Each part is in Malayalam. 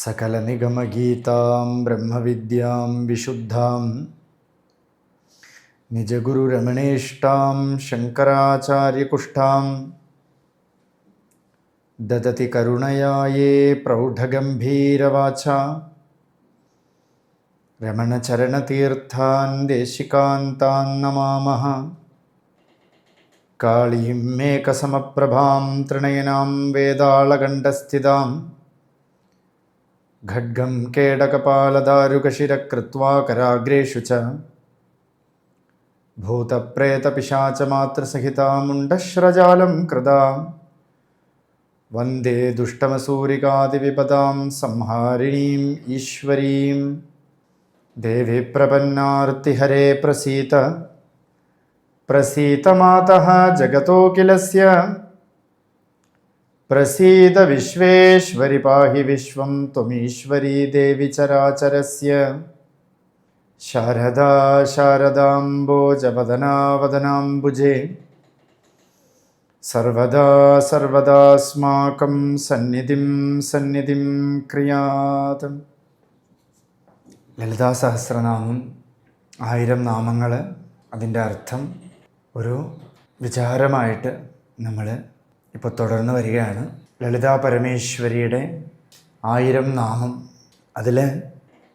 सकलनिगमगीतां ब्रह्मविद्यां विशुद्धां निजगुरुरमणेष्टां शङ्कराचार्यकुष्ठाम् ददति करुणया ये प्रौढगम्भीरवाचा रमणचरणतीर्थान् देशिकान्तान् नमामः काळीं मेकसमप्रभां त्रिणयनां वेदाळगण्डस्थितां खड्गं केडकपालदारुकशिरकृत्वा कराग्रेषु च भूतप्रेतपिशाचमात्रसहितामुण्डश्रजालं कृदाम् वन्दे दुष्टमसूरिकादिविपदां संहारिणीम् ईश्वरीं देवी प्रपन्नार्तिहरे प्रसीत प्रसीतमातः जगतोऽखिलस्य പ്രസീത വിശ്വേശ്വരി പാഹി വിശ്വം ത്വമീശ്വരീ ദേവി ചരാചരസ്യ. ശാരദാ ശാരദാംബോജവദനാവദനാംബുജേ സർവദാ സർവദാസ്മാക്കം സന്നിധിം സന്നിധിം ക്രിയാത്. ലളിതാ സഹസ്രനാമം ആയിരം നാമങ്ങൾ അതിന്റെ അർത്ഥം ഒരു വിചാരമായിട്ട് നമ്മൾ ഇപ്പോൾ തുടർന്ന് വരികയാണ്. ലളിതാ പരമേശ്വരിയുടെ ആയിരം നാമം. അതിൽ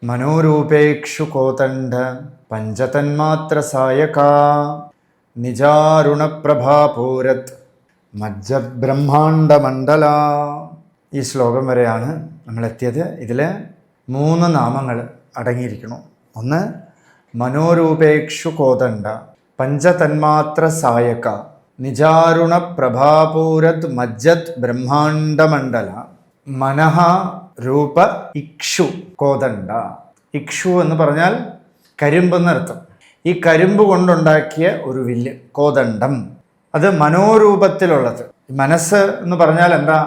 മനോരൂപേക്ഷു കോതണ്ഡ പഞ്ചതന്മാത്ര സായക. നിജാരുണപ്രഭാപൂരത് മജ്ജബ്രഹ്മാണ്ഡമണ്ഡല. ഈ ശ്ലോകം വരെയാണ് നമ്മളെത്തിയത്. ഇതിൽ മൂന്ന് നാമങ്ങൾ അടങ്ങിയിരിക്കണം ഒന്ന് മനോരൂപേക്ഷു കോതണ്ഡ പഞ്ചതന്മാത്ര സായക. നിജാരുണ പ്രഭാപൂരത് മജ്ജത് ബ്രഹ്മാണ്ഡമണ്ഡല മനഹ രൂപ ഇക്ഷു കോതണ്ട ഇക്ഷു എന്ന് പറഞ്ഞാൽ കരിമ്പ് എന്നർത്ഥം ഈ കരിമ്പ് കൊണ്ടുണ്ടാക്കിയ ഒരു വില്ല് കോതണ്ഡം അത് മനോരൂപത്തിലുള്ളത്. മനസ്സ് എന്ന് പറഞ്ഞാൽ എന്താ?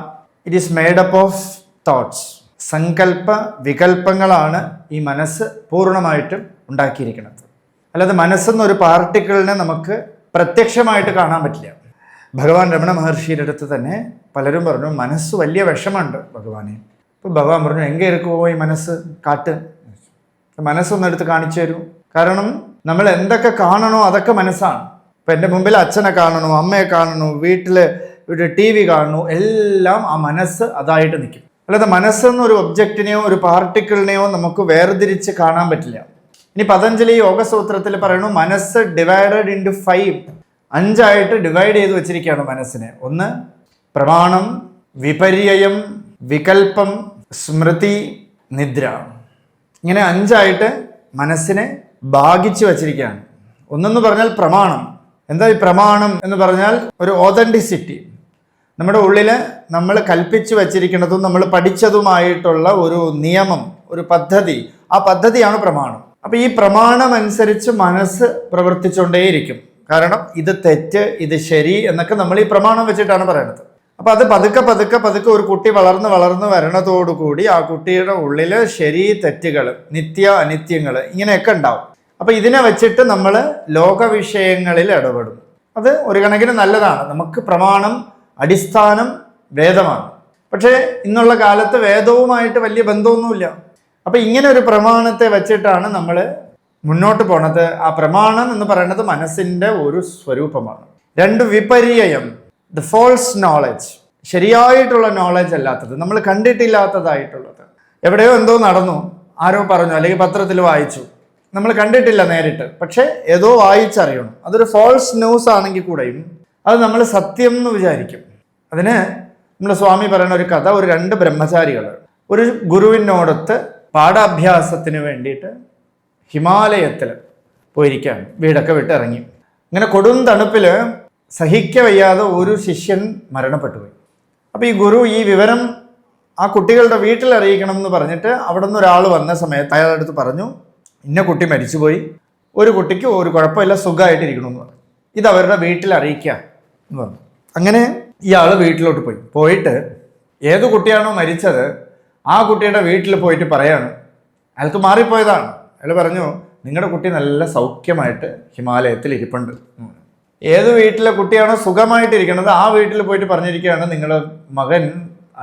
It is made up of thoughts സങ്കല്പ വികല്പങ്ങളാണ് ഈ മനസ്സ് പൂർണമായിട്ടും ഉണ്ടാക്കിയിരിക്കുന്നത്. അല്ലാതെ മനസ്സെന്നൊരു പാർട്ടിക്കിളിനെ നമുക്ക് പ്രത്യക്ഷമായിട്ട് കാണാൻ പറ്റില്ല. ഭഗവാൻ രമണ മഹർഷിയുടെ അടുത്ത് തന്നെ പലരും പറഞ്ഞു മനസ്സ് വലിയ വിഷമുണ്ട് ഭഗവാനെ. അപ്പോൾ ഭഗവാൻ പറഞ്ഞു എங்கே ഇരിക്കുമോ ഈ മനസ്സ് കാട്ട്. മനസ്സൊന്നും എടുത്ത് കാണിച്ചു തരൂ. കാരണം നമ്മൾ എന്തൊക്കെ കാണണോ അതൊക്കെ മനസ്സാണ്. ഇപ്പം എന്റെ മുമ്പിൽ അച്ഛനെ കാണണോ അമ്മയെ കാണണോ വീട്ടിൽ ഒരു ടി വി കാണണോ എല്ലാം ആ മനസ്സ് അതായിട്ട് നിൽക്കും. അല്ലാതെ മനസ്സെന്നൊരു ഒബ്ജക്റ്റിനെയോ ഒരു പാർട്ടിക്കിളിനെയോ നമുക്ക് വേർതിരിച്ച് കാണാൻ പറ്റില്ല. ഇനി പതഞ്ജലി യോഗസൂത്രത്തിൽ പറയണു മനസ്സ് ഡിവൈഡഡ് ഇന്റു ഫൈവ് അഞ്ചായിട്ട് ഡിവൈഡ് ചെയ്ത് വെച്ചിരിക്കുകയാണ് മനസ്സിനെ. ഒന്ന് പ്രമാണം വിപര്യം വികൽപ്പം സ്മൃതി നിദ്ര. ഇങ്ങനെ അഞ്ചായിട്ട് മനസ്സിനെ ഭാഗിച്ചു വച്ചിരിക്കുകയാണ്. ഒന്നെന്ന് പറഞ്ഞാൽ പ്രമാണം. എന്താ ഈ പ്രമാണം എന്ന് പറഞ്ഞാൽ ഒരു ഓതന്റിസിറ്റി നമ്മുടെ ഉള്ളിൽ നമ്മൾ കൽപ്പിച്ചു വച്ചിരിക്കുന്നതും നമ്മൾ പഠിച്ചതുമായിട്ടുള്ള ഒരു നിയമം ഒരു പദ്ധതി. ആ പദ്ധതിയാണ് പ്രമാണം. അപ്പൊ ഈ പ്രമാണമനുസരിച്ച് മനസ്സ് പ്രവർത്തിച്ചുകൊണ്ടേയിരിക്കും. കാരണം ഇത് തെറ്റ് ഇത് ശരി എന്നൊക്കെ നമ്മൾ ഈ പ്രമാണം വെച്ചിട്ടാണ് പറയുന്നത് അപ്പൊ അത് പതുക്കെ പതുക്കെ പതുക്കെ ഒരു കുട്ടി വളർന്ന് വളർന്ന് വരണതോടുകൂടി ആ കുട്ടിയുടെ ഉള്ളിൽ ശരി തെറ്റുകൾ നിത്യ അനിത്യങ്ങൾ ഇങ്ങനെയൊക്കെ ഉണ്ടാവും. അപ്പൊ ഇതിനെ വെച്ചിട്ട് നമ്മൾ ലോക വിഷയങ്ങളിൽ ഇടപെടും. അത് ഒരു കണക്കിന് നല്ലതാണ്. നമുക്ക് പ്രമാണം അടിസ്ഥാനം വേദമാണ് പക്ഷേ ഇന്നുള്ള കാലത്ത് വേദവുമായിട്ട് വലിയ ബന്ധമൊന്നുമില്ല. അപ്പൊ ഇങ്ങനെ ഒരു പ്രമാണത്തെ വെച്ചിട്ടാണ് നമ്മൾ മുന്നോട്ട് പോണത്. ആ പ്രമാണം എന്ന് പറയുന്നത് മനസ്സിന്റെ ഒരു സ്വരൂപമാണ്. രണ്ട് വിപര്യം ദ ഫോൾസ് നോളജ് ശരിയായിട്ടുള്ള നോളജ് അല്ലാത്തത്. നമ്മൾ കണ്ടിട്ടില്ലാത്തതായിട്ടുള്ളത്. എവിടെയോ എന്തോ നടന്നു. ആരോ പറഞ്ഞു അല്ലെങ്കിൽ പത്രത്തിൽ വായിച്ചു. നമ്മൾ കണ്ടിട്ടില്ല നേരിട്ട്. പക്ഷെ ഏതോ വായിച്ചറിയണം. അതൊരു ഫോൾസ് ന്യൂസ് ആണെങ്കിൽ കൂടെയും അത് നമ്മൾ സത്യം എന്ന് വിചാരിക്കും. അതിന് നമ്മുടെ സ്വാമി പറയുന്ന ഒരു കഥ ഒരു രണ്ട് ബ്രഹ്മചാരികൾ ഒരു ഗുരുവിനോടൊത്ത് പാഠാഭ്യാസത്തിന് വേണ്ടിയിട്ട് ഹിമാലയത്തിൽ പോയിരിക്കുകയാണ്. വീടൊക്കെ വിട്ടിറങ്ങി. ഇങ്ങനെ കൊടും തണുപ്പിൽ സഹിക്ക വയ്യാതെ ഒരു ശിഷ്യൻ മരണപ്പെട്ടു പോയി അപ്പോൾ ഈ ഗുരു ഈ വിവരം ആ കുട്ടികളുടെ വീട്ടിൽ അറിയിക്കണം എന്ന് പറഞ്ഞിട്ട് അവിടെ നിന്ന് ഒരാൾ വന്ന സമയത്ത് അയാളുടെ അടുത്ത് പറഞ്ഞു ഇന്ന കുട്ടി മരിച്ചുപോയി. ഒരു കുട്ടിക്ക് ഒരു കുഴപ്പമില്ല സുഖമായിട്ടിരിക്കണം. എന്ന് പറഞ്ഞു ഇത് അവരുടെ വീട്ടിൽ അറിയിക്കുക എന്ന് പറഞ്ഞു. അങ്ങനെ ഇയാൾ വീട്ടിലോട്ട് പോയി. പോയിട്ട് ഏത് കുട്ടിയാണോ മരിച്ചത് ആ കുട്ടിയുടെ വീട്ടിൽ പോയിട്ട് പറയാണ് അയാൾക്ക് മാറിപ്പോയതാണ്. അയാൾ പറഞ്ഞു നിങ്ങളുടെ കുട്ടി നല്ല സൗഖ്യമായിട്ട് ഹിമാലയത്തിൽ ഇരിപ്പുണ്ട്. ഏത് വീട്ടിലെ കുട്ടിയാണോ സുഖമായിട്ടിരിക്കുന്നത് ആ വീട്ടിൽ പോയിട്ട് പറഞ്ഞിരിക്കുകയാണ് നിങ്ങളുടെ മകൻ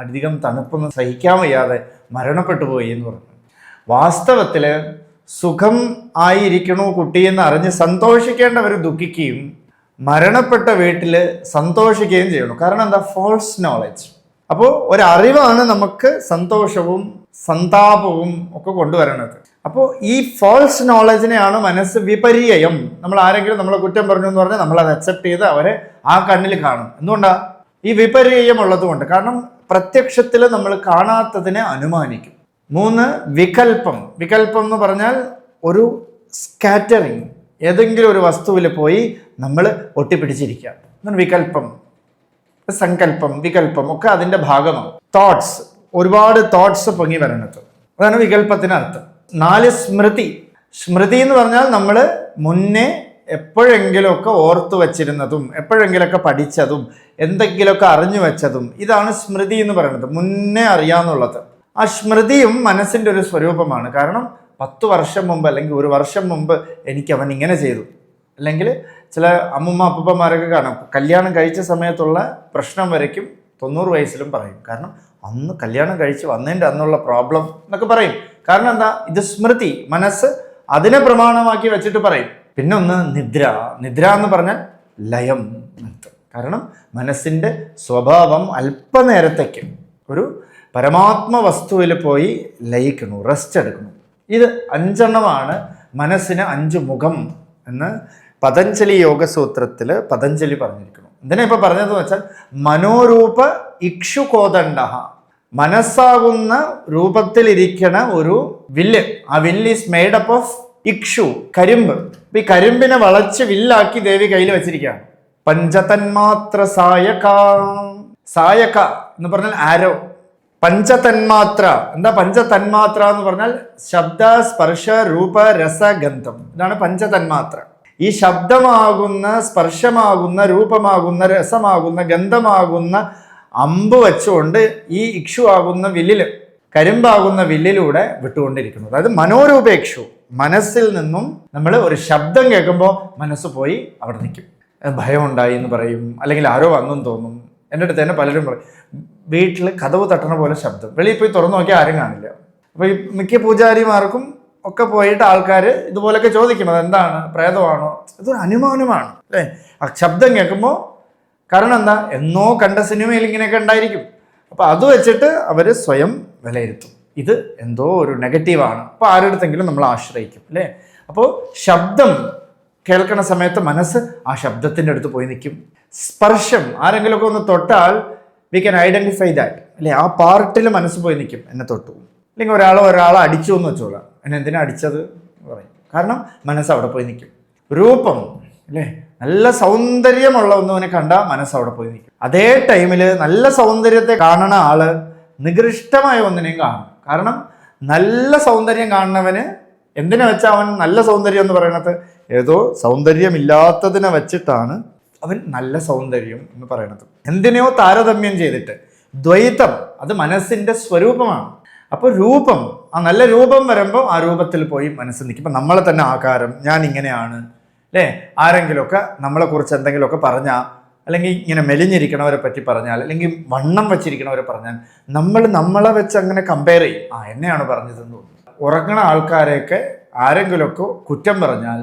അധികം തണുപ്പൊന്നും സഹിക്കാൻ വയ്യാതെ മരണപ്പെട്ടു പോയി എന്ന് പറഞ്ഞു. വാസ്തവത്തിൽ സുഖം ആയിരിക്കണു കുട്ടിയെന്ന് അറിഞ്ഞ് സന്തോഷിക്കേണ്ടവർ ദുഃഖിക്കുകയും മരണപ്പെട്ട വീട്ടിൽ സന്തോഷിക്കുകയും ചെയ്യണം. കാരണം എന്താ? ഫോൾസ് നോളജ് അപ്പോൾ ഒരറിവാണ് നമുക്ക് സന്തോഷവും സന്താപവും ഒക്കെ കൊണ്ടുവരുന്നത് അപ്പോൾ ഈ ഫോൾസ് നോളജിനെയാണ് മനസ്സ് വിപര്യം നമ്മൾ ആരെങ്കിലും നമ്മളെ കുറ്റം പറഞ്ഞു എന്ന് പറഞ്ഞാൽ നമ്മൾ അത് അക്സെപ്റ്റ് ചെയ്ത് അവരെ ആ കണ്ണിൽ കാണും. എന്തുകൊണ്ടാണ് ഈ വിപര്യം ഉള്ളതുകൊണ്ട്. കാരണം പ്രത്യക്ഷത്തിൽ നമ്മൾ കാണാത്തതിനെ അനുമാനിക്കും. മൂന്ന് വികൽപ്പം. വികൽപ്പം എന്ന് പറഞ്ഞാൽ ഒരു സ്കാറ്ററിങ് ഏതെങ്കിലും ഒരു വസ്തുവിൽ പോയി നമ്മൾ ഒട്ടിപ്പിടിച്ചിരിക്കുക. വികൽപ്പം? സങ്കല്പം വികല്പം ഒക്കെ അതിന്റെ ഭാഗമാണ്. തോട്ട്സ് ഒരുപാട് തോട്ട്സ് പൊങ്ങി വരണത്. അതാണ് വികല്പത്തിന് അർത്ഥം നാല് സ്മൃതി. സ്മൃതി എന്ന് പറഞ്ഞാൽ നമ്മൾ മുന്നേ എപ്പോഴെങ്കിലുമൊക്കെ ഓർത്തു വച്ചിരുന്നതും എപ്പോഴെങ്കിലുമൊക്കെ പഠിച്ചതും എന്തെങ്കിലുമൊക്കെ അറിഞ്ഞു വെച്ചതും ഇതാണ് സ്മൃതി എന്ന് പറയുന്നത്. മുന്നേ അറിയാന്നുള്ളത്. ആ സ്മൃതിയും മനസ്സിന്റെ ഒരു സ്വരൂപമാണ്. കാരണം പത്ത് വർഷം മുമ്പ് അല്ലെങ്കിൽ ഒരു വർഷം മുമ്പ് എനിക്ക് അവൻ ഇങ്ങനെ ചെയ്തു. അല്ലെങ്കിൽ ചില അമ്മുമ്മ അപ്പൂപ്പന്മാരൊക്കെ കാണും. കല്യാണം കഴിച്ച സമയത്തുള്ള പ്രശ്നം വരയ്ക്കും. തൊണ്ണൂറ് വയസ്സിലും പറയും. കാരണം അന്ന് കല്യാണം കഴിച്ച് വന്നതിന്റെ അന്നുള്ള പ്രോബ്ലം എന്നൊക്കെ പറയും. കാരണം എന്താ? ഇത് സ്മൃതി മനസ്സ് അതിനെ പ്രമാണമാക്കി വെച്ചിട്ട് പറയും. പിന്നെ ഒന്ന് നിദ്ര. നിദ്ര എന്ന് പറഞ്ഞാൽ ലയം. കാരണം മനസ്സിന്റെ സ്വഭാവം അല്പനേരത്തേക്ക് ഒരു പരമാത്മ വസ്തുവിൽ പോയി ലയിക്കുന്നു റെസ്റ്റ് എടുക്കുന്നു. ഇത് അഞ്ചെണ്ണമാണ് മനസ്സിന് അഞ്ച് മുഖം എന്ന് പതഞ്ജലി യോഗസൂത്രത്തിൽ പതഞ്ജലി പറഞ്ഞിരിക്കുന്നു. എന്തിനാ ഇപ്പൊ പറഞ്ഞതെന്ന് വെച്ചാൽ മനോരൂപ ഇക്ഷുകോദണ്ഡ മനസ്സാകുന്ന രൂപത്തിലിരിക്കണ ഒരു വില്ല്. ആ വില്ല് ഈസ് മെയ്ഡ് അപ്പ് ഓഫ് ഇക്ഷു കരിമ്പ്. ഈ കരിമ്പിനെ വളച്ച് വില്ലാക്കി ദേവി കയ്യിൽ വെച്ചിരിക്കുകയാണ്. പഞ്ചതന്മാത്ര സായക സായക എന്ന് പറഞ്ഞാൽ ആരോ. പഞ്ചതന്മാത്ര. എന്താ പഞ്ചതന്മാത്ര എന്ന് പറഞ്ഞാൽ ശബ്ദ സ്പർശ രൂപ രസ ഗന്ധം. ഇതാണ് പഞ്ചതന്മാത്ര. ഈ ശബ്ദമാകുന്ന സ്പർശമാകുന്ന രൂപമാകുന്ന രസമാകുന്ന ഗന്ധമാകുന്ന അമ്പ് വെച്ചുകൊണ്ട് ഈ ഇക്ഷു ആകുന്ന വില്ലിൽ കരിമ്പാകുന്ന വില്ലിലൂടെ വിട്ടുകൊണ്ടിരിക്കുന്നു. അതായത് മനോരൂപേക്ഷു മനസ്സിൽ നിന്നും നമ്മൾ ഒരു ശബ്ദം കേൾക്കുമ്പോൾ മനസ്സ് പോയി അവിടെ നിൽക്കും. ഭയം ഉണ്ടായി എന്ന് പറയും അല്ലെങ്കിൽ ആരോ വന്നും തോന്നും. എന്റെ അടുത്ത് തന്നെ പലരും പറയും വീട്ടിൽ കഥവ് തട്ടണ പോലെ ശബ്ദം. വെളിയിൽ പോയി തുറന്നു നോക്കിയാൽ ആരും കാണില്ല. അപ്പോൾ ഈ മിക്ക പൂജാരിമാർക്കും ഒക്കെ പോയിട്ട് ആൾക്കാർ ഇതുപോലൊക്കെ ചോദിക്കണത് എന്താണ്? പ്രേതമാണോ? ഇതൊരു അനുമാനമാണ് അല്ലേ? ശബ്ദം കേൾക്കുമ്പോൾ കാരണം എന്താ? എന്നോ കണ്ട സിനിമയിൽ ഇങ്ങനെയൊക്കെ ഉണ്ടായിരിക്കും. അപ്പോൾ അത് വെച്ചിട്ട് അവർ സ്വയം വിലയിരുത്തും. ഇത് എന്തോ ഒരു നെഗറ്റീവാണ്. അപ്പോൾ ആരുടെടുത്തെങ്കിലും നമ്മൾ ആശ്രയിക്കും അല്ലേ? അപ്പോൾ ശബ്ദം കേൾക്കണ സമയത്ത് മനസ്സ് ആ ശബ്ദത്തിന്റെ അടുത്ത് പോയി നിൽക്കും. സ്പർശം ആരെങ്കിലുമൊക്കെ ഒന്ന് തൊട്ടാൽ വി ക്യാൻ ഐഡന്റിഫൈ ദാറ്റ് അല്ലേ? ആ പാർട്ടിൽ മനസ്സ് പോയി നിൽക്കും എന്നെ തൊട്ടു. അല്ലെങ്കിൽ ഒരാൾ ഒരാളെ അടിച്ചു എന്ന് വെച്ചോളാം. എന്നെ എന്തിനാ അടിച്ചത് പറയും. കാരണം മനസ്സ് അവിടെ പോയി നിൽക്കും. രൂപം അല്ലേ? നല്ല സൗന്ദര്യമുള്ള ഒന്നുവിനെ കണ്ടാൽ മനസ്സ് അവിടെ പോയി നിൽക്കും. അതേ ടൈമിൽ നല്ല സൗന്ദര്യത്തെ കാണണ ആൾ നികൃഷ്ടമായ ഒന്നിനെയും കാണും. കാരണം നല്ല സൗന്ദര്യം കാണുന്നവന് എന്തിനെ വെച്ചാൽ അവൻ നല്ല സൗന്ദര്യം എന്ന് പറയണത്? ഏതോ സൗന്ദര്യമില്ലാത്തതിനെ വെച്ചിട്ടാണ് അവൻ നല്ല സൗന്ദര്യം എന്ന് പറയണത്. എന്തിനെയോ താരതമ്യം ചെയ്തിട്ട് ദ്വൈതം അത് മനസ്സിന്റെ സ്വരൂപമാണ്. അപ്പോൾ രൂപം ആ നല്ല രൂപം വരുമ്പോൾ ആ രൂപത്തിൽ പോയി മനസ്സിൽ നിൽക്കും ഇപ്പം നമ്മളെ തന്നെ ആകാരം ഞാൻ ഇങ്ങനെയാണ് അല്ലേ? ആരെങ്കിലുമൊക്കെ നമ്മളെക്കുറിച്ച് എന്തെങ്കിലുമൊക്കെ പറഞ്ഞാൽ അല്ലെങ്കിൽ ഇങ്ങനെ മെലിഞ്ഞിരിക്കണവരെ പറ്റി പറഞ്ഞാൽ അല്ലെങ്കിൽ വണ്ണം വെച്ചിരിക്കണവരെ പറഞ്ഞാൽ നമ്മൾ നമ്മളെ വെച്ച് അങ്ങനെ കമ്പയർ ചെയ്യും. ആ എന്നെയാണ് പറഞ്ഞതെന്ന് ഉറങ്ങണ ആൾക്കാരെയൊക്കെ ആരെങ്കിലുമൊക്കെ കുറ്റം പറഞ്ഞാൽ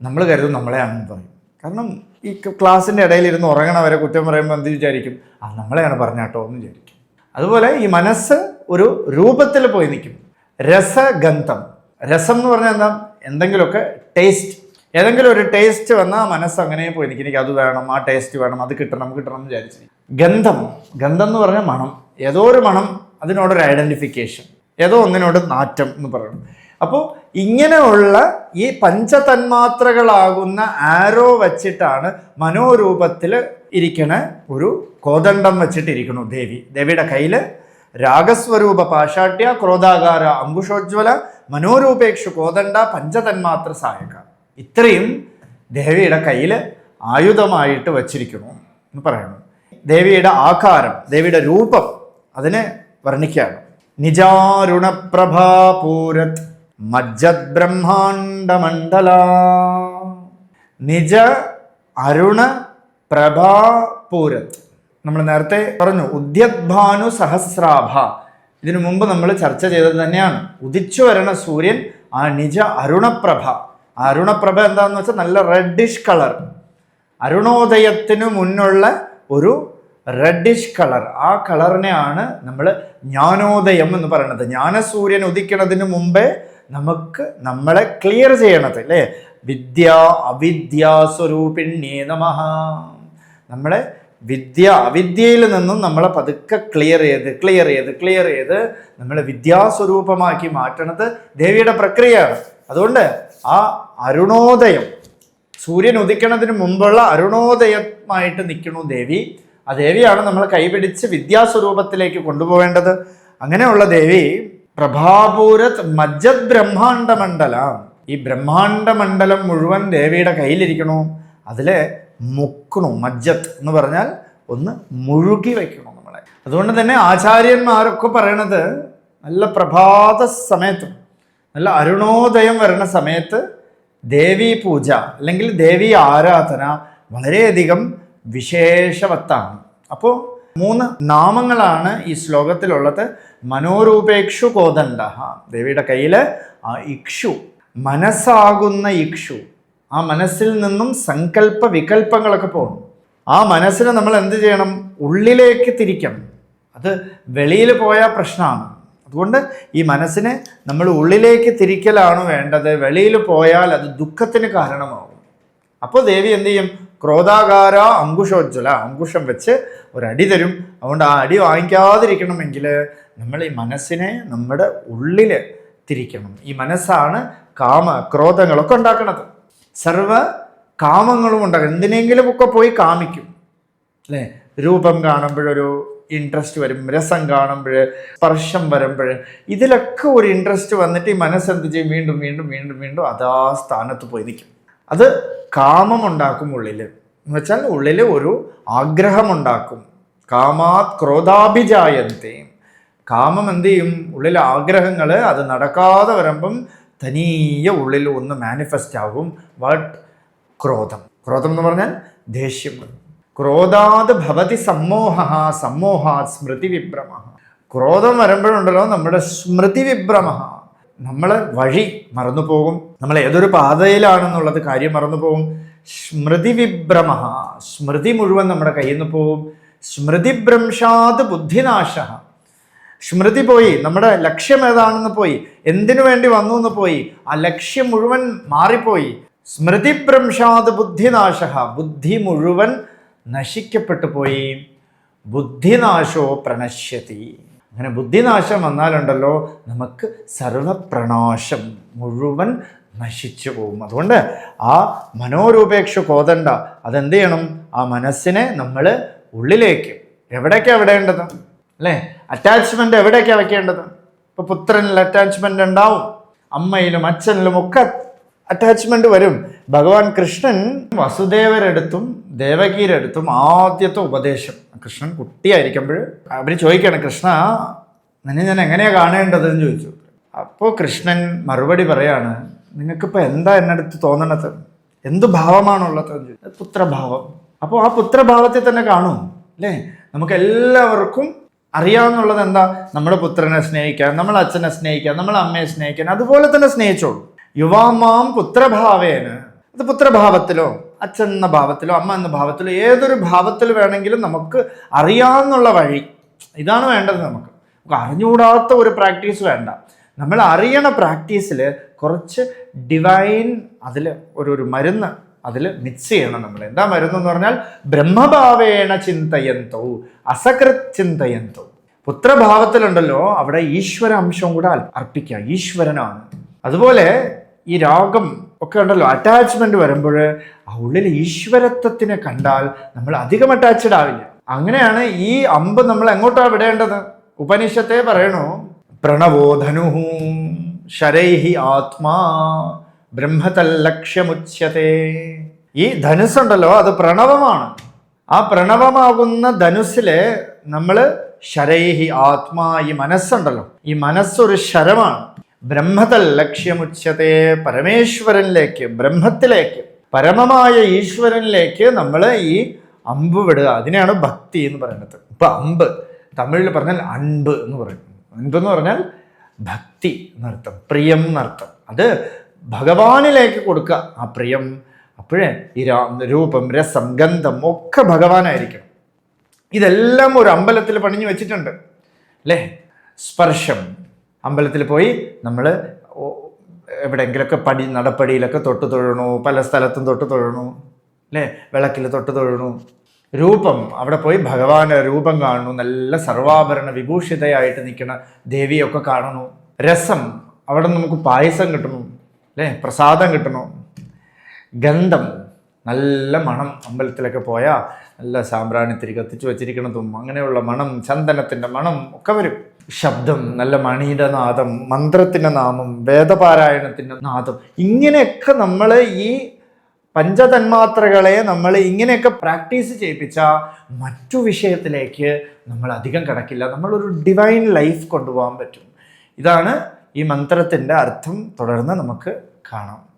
നമ്മൾ കരുതും നമ്മളെയാണെന്ന് പറയും. കാരണം ഈ ക്ലാസ്സിന്റെ ഇടയിലിരുന്ന് ഉറങ്ങണവരെ കുറ്റം പറയുമ്പോൾ എന്ത് വിചാരിക്കും? ആ നമ്മളെയാണ് പറഞ്ഞാട്ടോ എന്ന് വിചാരിക്കും. അതുപോലെ ഈ മനസ്സ് ഒരു രൂപത്തിൽ പോയി നിൽക്കും. രസഗന്ധം. രസം എന്ന് പറഞ്ഞാൽ എന്താ? എന്തെങ്കിലുമൊക്കെ ടേസ്റ്റ് ഏതെങ്കിലും ഒരു ടേസ്റ്റ് വന്നാൽ മനസ്സ് അങ്ങനെ പോയി നിൽക്കും. എനിക്ക് അത് വേണം ആ ടേസ്റ്റ് വേണം അത് കിട്ടണം കിട്ടണം എന്ന് വിചാരിച്ചു. ഗന്ധം. ഗന്ധം എന്ന് പറഞ്ഞാൽ മണം. ഏതോ ഒരു മണം അതിനോടൊരു ഐഡന്റിഫിക്കേഷൻ ഏതോ ഒന്നിനോട് നാറ്റം എന്ന് പറയണം. അപ്പോൾ ഇങ്ങനെയുള്ള ഈ പഞ്ചതന്മാത്രകളാകുന്ന ആരോ വച്ചിട്ടാണ് മനോരൂപത്തിൽ ഇരിക്കണ ഒരു കോദണ്ഡം വെച്ചിട്ടിരിക്കണു ദേവി. ദേവിയുടെ കയ്യിൽ രാഗസ്വരൂപ പാശാട്യ ക്രോധാകാര അങ്കുശോജ്വല മനോരൂപേക്ഷു കോതണ്ട പഞ്ചതന്മാത്ര സഹായക. ഇത്രയും ദേവിയുടെ കയ്യിൽ ആയുധമായിട്ട് വച്ചിരിക്കുന്നു എന്ന് പറയുന്നു. ദേവിയുടെ ആകാരം ദേവിയുടെ രൂപം അതിനെ വർണിക്കുകയാണ്. നിജാരുണപ്രഭാപൂരത് മജ്ജത് ബ്രഹ്മാണ്ഡമണ്ഡല നിജ അരുണ പ്രഭാപൂരത് നമ്മൾ നേരത്തെ പറഞ്ഞു ഉദ്യദ്ഭാനു സഹസ്രാഭ. ഇതിനു മുമ്പ് നമ്മൾ ചർച്ച ചെയ്തത് തന്നെയാണ്. ഉദിച്ചു വരണ സൂര്യൻ ആ നിജ അരുണപ്രഭ. ആ അരുണപ്രഭ എന്താണെന്ന് വെച്ചാൽ നല്ല റെഡിഷ് കളർ അരുണോദയത്തിനു മുന്നുള്ള ഒരു റെഡിഷ് കളർ ആ കളറിനെയാണ് നമ്മൾ ജ്ഞാനോദയം എന്ന് പറയുന്നത്. ജ്ഞാനസൂര്യൻ ഉദിക്കുന്നതിന് മുമ്പേ നമുക്ക് നമ്മളെ ക്ലിയർ ചെയ്യണത് അല്ലേ? വിദ്യ അവിദ്യാസ്വരൂപിണ്യേ നമ നമ്മളെ വിദ്യ അവിദ്യയിൽ നിന്നും നമ്മളെ പതുക്കെ ക്ലിയർ ചെയ്ത് ക്ലിയർ ചെയ്ത് ക്ലിയർ ചെയ്ത് നമ്മളെ വിദ്യാസ്വരൂപമാക്കി മാറ്റണത് ദേവിയുടെ പ്രക്രിയയാണ്. അതുകൊണ്ട് ആ അരുണോദയം സൂര്യൻ ഉദിക്കണതിന് മുമ്പുള്ള അരുണോദയമായിട്ട് നിൽക്കണു ദേവി. ആ ദേവിയാണ് നമ്മൾ കൈപിടിച്ച് വിദ്യാസ്വരൂപത്തിലേക്ക് കൊണ്ടുപോകേണ്ടത്. അങ്ങനെയുള്ള ദേവി പ്രഭാപൂരത് മജ്ജത് ബ്രഹ്മാണ്ഡമണ്ഡലം ഈ ബ്രഹ്മാണ്ഡമണ്ഡലം മുഴുവൻ ദേവിയുടെ കയ്യിലിരിക്കണു. അതിലെ മുക്കണു മജ്ജത്ത് എന്ന് പറഞ്ഞാൽ ഒന്ന് മുഴുകി വയ്ക്കണം നമ്മളെ. അതുകൊണ്ട് തന്നെ ആചാര്യന്മാരൊക്കെ പറയണത് നല്ല പ്രഭാത സമയത്ത് നല്ല അരുണോദയം വരുന്ന സമയത്ത് ദേവീ പൂജ അല്ലെങ്കിൽ ദേവീ ആരാധന വളരെയധികം വിശേഷവത്താണ്. അപ്പോൾ മൂന്ന് നാമങ്ങളാണ് ഈ ശ്ലോകത്തിലുള്ളത്. മനോരൂപേക്ഷു കോദണ്ഡ ദേവിയുടെ കയ്യിൽ ആ ഇക്ഷു മനസ്സാകുന്ന ഇക്ഷു. ആ മനസ്സിൽ നിന്നും സങ്കല്പ വികല്പങ്ങളൊക്കെ പോകണം. ആ മനസ്സിനെ നമ്മൾ എന്ത് ചെയ്യണം? ഉള്ളിലേക്ക് തിരിക്കണം. അത് വെളിയിൽ പോയാൽ പ്രശ്നമാണ്. അതുകൊണ്ട് ഈ മനസ്സിനെ നമ്മൾ ഉള്ളിലേക്ക് തിരിക്കലാണ് വേണ്ടത്. വെളിയിൽ പോയാൽ അത് ദുഃഖത്തിന് കാരണമാകും. അപ്പോൾ ദേവി എന്ത് ചെയ്യും? ക്രോധാകാര അങ്കുശോജ്വല അങ്കുശം വെച്ച് ഒരടി തരും. അതുകൊണ്ട് ആ അടി വാങ്ങിക്കാതിരിക്കണമെങ്കിൽ നമ്മൾ ഈ മനസ്സിനെ നമ്മുടെ ഉള്ളിൽ തിരിക്കണം. ഈ മനസ്സാണ് കാമ ക്രോധങ്ങളൊക്കെ ഉണ്ടാക്കണത് സർവ കാമങ്ങളും ഉണ്ടാകും എന്തിനെങ്കിലും ഒക്കെ പോയി കാമിക്കും. അല്ലേ? രൂപം കാണുമ്പോഴൊരു ഇൻട്രസ്റ്റ് വരും. രസം കാണുമ്പോൾ സ്പർശം വരുമ്പോൾ. ഇതിലൊക്കെ ഒരു ഇൻട്രസ്റ്റ് വന്നിട്ട് ഈ മനസ്സെന്ത് ചെയ്യും? വീണ്ടും വീണ്ടും വീണ്ടും വീണ്ടും അതാ സ്ഥാനത്ത് പോയി നിൽക്കും. അത് കാമം ഉണ്ടാക്കും ഉള്ളിൽ എന്ന് വെച്ചാൽ ഉള്ളിൽ ഒരു ആഗ്രഹമുണ്ടാക്കും കാമാത് ക്രോധാഭിജായന്തേ. കാമം എന്ത് ചെയ്യും? ഉള്ളിലെ ആഗ്രഹങ്ങൾ അത് നടക്കാതെ വരുമ്പം തനിയെ ഉള്ളിൽ ഒന്ന് മാനിഫെസ്റ്റ് ആകും വാട്ട് ക്രോധം. ക്രോധം എന്ന് പറഞ്ഞാൽ ദേഷ്യം. ക്രോധാത് ഭവതി സമ്മോഹ സമ്മോഹ സ്മൃതി വിഭ്രമ. ക്രോധം വരുമ്പോഴുണ്ടല്ലോ നമ്മുടെ സ്മൃതി വിഭ്രമ. നമ്മൾ വഴി മറന്നു പോകും. നമ്മൾ ഏതൊരു പാതയിലാണെന്നുള്ളത് കാര്യം മറന്നു പോകും. സ്മൃതി വിഭ്രമ. സ്മൃതി മുഴുവൻ നമ്മുടെ കയ്യിൽ നിന്ന് പോകും സ്മൃതിഭ്രംശാത് ബുദ്ധിനാശ. സ്മൃതി പോയി. നമ്മുടെ ലക്ഷ്യം ഏതാണെന്ന് പോയി. എന്തിനു വേണ്ടി വന്നു എന്ന് പോയി. ആ ലക്ഷ്യം മുഴുവൻ മാറിപ്പോയി. സ്മൃതിഭ്രംശാത് ബുദ്ധിനാശ ബുദ്ധി മുഴുവൻ നശിക്കപ്പെട്ടു പോയി. ബുദ്ധിനാശോ പ്രണശ്യതി. അങ്ങനെ ബുദ്ധിനാശം വന്നാലുണ്ടല്ലോ നമുക്ക് സർവപ്രണാശം മുഴുവൻ നശിച്ചു പോകും. അതുകൊണ്ട് ആ മനോരൂപേക്ഷ കോതണ്ട അതെന്ത് ചെയ്യണം? ആ മനസ്സിനെ നമ്മൾ ഉള്ളിലേക്ക് എവിടേക്കാണ് വിടേണ്ടത്? അല്ലേ? അറ്റാച്ച്മെന്റ് എവിടേക്കാണ് വെക്കേണ്ടത്? ഇപ്പോൾ പുത്രനിൽ അറ്റാച്ച്മെന്റ് ഉണ്ടാവും. അമ്മയിലും അച്ഛനിലും ഒക്കെ അറ്റാച്ച്മെന്റ് വരും. ഭഗവാൻ കൃഷ്ണൻ വസുദേവരെടുത്തും ദേവകീരെടുത്തും ആദ്യത്തെ ഉപദേശം. കൃഷ്ണൻ കുട്ടിയായിരിക്കുമ്പോൾ അവർ ചോദിക്കണം കൃഷ്ണ നിന്നെ ഞാൻ എങ്ങനെയാണ് കാണേണ്ടതെന്ന് ചോദിച്ചു. അപ്പോൾ കൃഷ്ണൻ മറുപടി പറയാണ് നിങ്ങൾക്കിപ്പോൾ എന്താ എന്നടുത്ത് തോന്നണത്? എന്ത് ഭാവമാണുള്ളത്. പുത്രഭാവം. അപ്പോൾ ആ പുത്രഭാവത്തെ തന്നെ കാണും അല്ലേ? നമുക്ക് എല്ലാവർക്കും അറിയാവുന്നുള്ളത് എന്താ? നമ്മുടെ പുത്രനെ സ്നേഹിക്കാൻ നമ്മൾ അച്ഛനെ സ്നേഹിക്കാൻ നമ്മൾ അമ്മയെ സ്നേഹിക്കാൻ അതുപോലെ തന്നെ സ്നേഹിച്ചോളൂ. യുവാമാം പുത്രഭാവേന. അത് പുത്രഭാവത്തിലോ അച്ഛൻ എന്ന ഭാവത്തിലോ അമ്മ എന്ന ഭാവത്തിലോ ഏതൊരു ഭാവത്തിൽ വേണമെങ്കിലും നമുക്ക് അറിയാവുന്നുള്ള വഴി ഇതാണ് വേണ്ടത് നമുക്ക്. അറിഞ്ഞുകൂടാത്ത ഒരു പ്രാക്ടീസ് വേണ്ട. നമ്മൾ അറിയണ പ്രാക്ടീസിൽ കുറച്ച് ഡിവൈൻ അതിൽ ഒരു ഒരു മരുന്ന് അതിൽ മിക്സ് ചെയ്യണം നമ്മൾ. എന്താ മരുന്ന് എന്ന് പറഞ്ഞാൽ ബ്രഹ്മഭാവേണ ചിന്തയന്തോ അസകൃത് ചിന്തയന്തോ. പുത്രഭാവത്തിലുണ്ടല്ലോ അവിടെ ഈശ്വര അംശവും കൂടെ അർപ്പിക്കുക ഈശ്വരനാണ്. അതുപോലെ ഈ രാഗം ഒക്കെ ഉണ്ടല്ലോ അറ്റാച്ച്മെന്റ് വരുമ്പോൾ ആ ഉള്ളിൽ ഈശ്വരത്വത്തിനെ കണ്ടാൽ നമ്മൾ അധികം അറ്റാച്ച്ഡ് ആവില്ല. അങ്ങനെയാണ് ഈ അമ്പ് നമ്മൾ എങ്ങോട്ടാണ് വിടേണ്ടത്? ഉപനിഷത്തെ പറയണു പ്രണവോധനു ശരൈഹി ആത്മാ. ബ്രഹ്മതല്ലക്ഷ്യമുച്യത്തെ. ഈ ധനുസ്സുണ്ടല്ലോ അത് പ്രണവമാണ്. ആ പ്രണവമാകുന്ന ധനുസ്സിലെ നമ്മൾ ശരൈഹി ആത്മാ ഈ മനസ്സുണ്ടല്ലോ. ഈ മനസ്സൊരു ശരമാണ്. ബ്രഹ്മതൽ ലക്ഷ്യമുച്ചത്തെ പരമേശ്വരനിലേക്ക് ബ്രഹ്മത്തിലേക്ക് പരമമായ ഈശ്വരനിലേക്ക് നമ്മൾ ഈ അമ്പ് വിടുക. അതിനെയാണ് ഭക്തി എന്ന് പറയുന്നത്. ഇപ്പൊ അമ്പ് തമിഴിൽ പറഞ്ഞാൽ അൻപ് എന്ന് പറയും. അൻപ് എന്ന് പറഞ്ഞാൽ ഭക്തി എന്നർത്ഥം പ്രിയം എന്നർത്ഥം. അത് ഭഗവാനിലേക്ക് കൊടുക്കുക ആ പ്രിയം അപ്പോഴേ ഈ രൂപം രസം ഗന്ധം ഒക്കെ ഭഗവാനായിരിക്കണം. ഇതെല്ലാം ഒരു അമ്പലത്തിൽ പണിഞ്ഞു വെച്ചിട്ടുണ്ട്. അല്ലേ? സ്പർശം. അമ്പലത്തിൽ പോയി നമ്മൾ എവിടെയെങ്കിലൊക്കെ പടി നടപ്പടിയിലൊക്കെ തൊട്ട് തൊഴണു പല സ്ഥലത്തും തൊട്ട് തൊഴണു അല്ലേ? വിളക്കിൽ തൊട്ട് തൊഴണു. രൂപം അവിടെ പോയി ഭഗവാന്റെ രൂപം കാണുന്നു നല്ല സർവാഭരണ വിഭൂഷിതയായിട്ട് നിൽക്കുന്ന ദേവിയൊക്കെ കാണുന്നു രസം അവിടെ നമുക്ക് പായസം കിട്ടണു. അല്ലേ പ്രസാദം കിട്ടണോ. ഗന്ധം. നല്ല മണം അമ്പലത്തിലൊക്കെ പോയാൽ നല്ല സാമ്പ്രാണിത്തിരി കത്തിച്ച് വച്ചിരിക്കണതും അങ്ങനെയുള്ള മണം ചന്ദനത്തിന്റെ മണം ഒക്കെ വരും. ശബ്ദം നല്ല മണിയുടെ നാദം മന്ത്രത്തിന്റെ നാമം വേദപാരായണത്തിന്റെ നാദം. ഇങ്ങനെയൊക്കെ നമ്മൾ ഈ പഞ്ചതന്മാത്രകളെ നമ്മൾ ഇങ്ങനെയൊക്കെ പ്രാക്ടീസ് ചെയ്യിപ്പിച്ചാൽ മറ്റു വിഷയത്തിലേക്ക് നമ്മൾ അധികം കിടക്കില്ല. നമ്മളൊരു ഡിവൈൻ ലൈഫ് കൊണ്ടുപോകാൻ പറ്റും. ഇതാണ് ഈ മന്ത്രത്തിന്റെ അർത്ഥം തുടർന്ന് നമുക്ക് കാണാം.